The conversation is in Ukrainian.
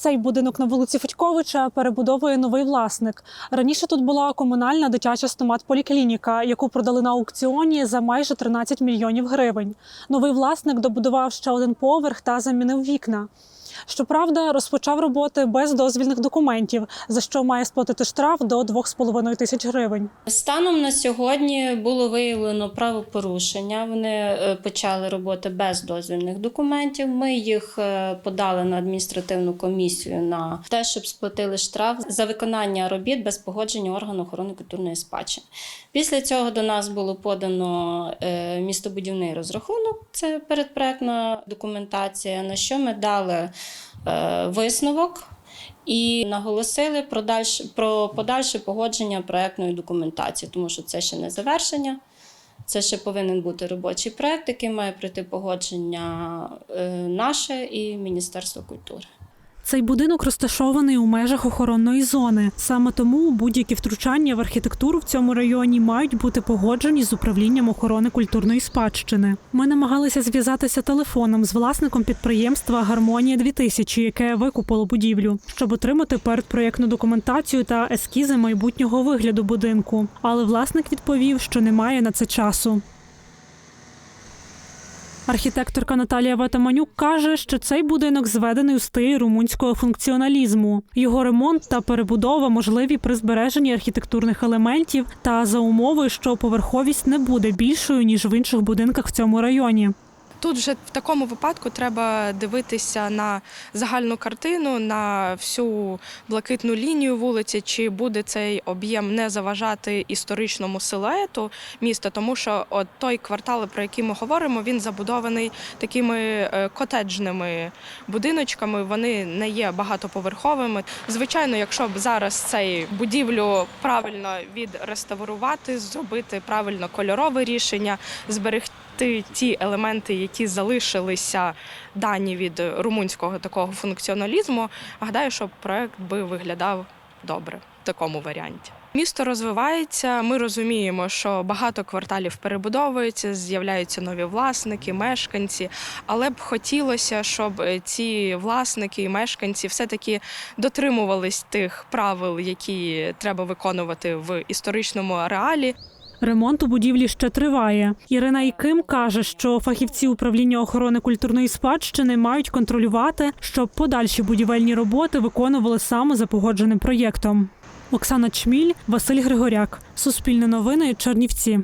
Цей будинок на вулиці Федьковича перебудовує новий власник. Раніше тут була комунальна дитяча стомат-поліклініка, яку продали на аукціоні за майже 13 мільйонів гривень. Новий власник добудував ще один поверх та замінив вікна. Щоправда, розпочав роботи без дозвільних документів, за що має сплатити штраф до 2,5 тисяч гривень. Станом на сьогодні було виявлено правопорушення. Вони е, почали роботи без дозвільних документів. Ми їх е, подали на адміністративну комісію на те, щоб сплатили штраф за виконання робіт без погодження органу охорони культурної спадщини. Після цього до нас було подано е, містобудівний розрахунок, це передпроектна документація, на що ми дали висновок. І наголосили про, дальше, про подальше погодження проектної документації, тому що це ще не завершення. Це ще повинен бути робочий проект, який має пройти погодження е, наше і Міністерство культури. Цей будинок розташований у межах охоронної зони. Саме тому будь-які втручання в архітектуру в цьому районі мають бути погоджені з управлінням охорони культурної спадщини. Ми намагалися зв'язатися телефоном з власником підприємства Гармонія 2000 яке викупило будівлю, щоб отримати передпроєктну документацію та ескізи майбутнього вигляду будинку. Але власник відповів, що немає на це часу. Архітекторка Наталія Ватаманюк каже, що цей будинок зведений у стилі румунського функціоналізму. Його ремонт та перебудова можливі при збереженні архітектурних елементів та за умови, що поверховість не буде більшою ніж в інших будинках в цьому районі. Тут вже в такому випадку треба дивитися на загальну картину, на всю блакитну лінію вулиці, чи буде цей об'єм не заважати історичному силуету міста, тому що от той квартал, про який ми говоримо, він забудований такими е, котеджними будиночками. Вони не є багатоповерховими. Звичайно, якщо б зараз цей будівлю правильно відреставрувати, зробити правильно кольорове рішення, зберегти ті елементи, які залишилися дані від румунського такого функціоналізму, гадаю, що проект би виглядав добре в такому варіанті. Місто розвивається. Ми розуміємо, що багато кварталів перебудовується, з'являються нові власники, мешканці. Але б хотілося, щоб ці власники і мешканці все-таки дотримувались тих правил, які треба виконувати в історичному ареалі. Ремонт у будівлі ще триває. Ірина Іким каже, що фахівці управління охорони культурної спадщини мають контролювати, щоб подальші будівельні роботи виконували саме за погодженим проєктом. Оксана Чміль, Василь Григоряк, Суспільне новини, Чернівці.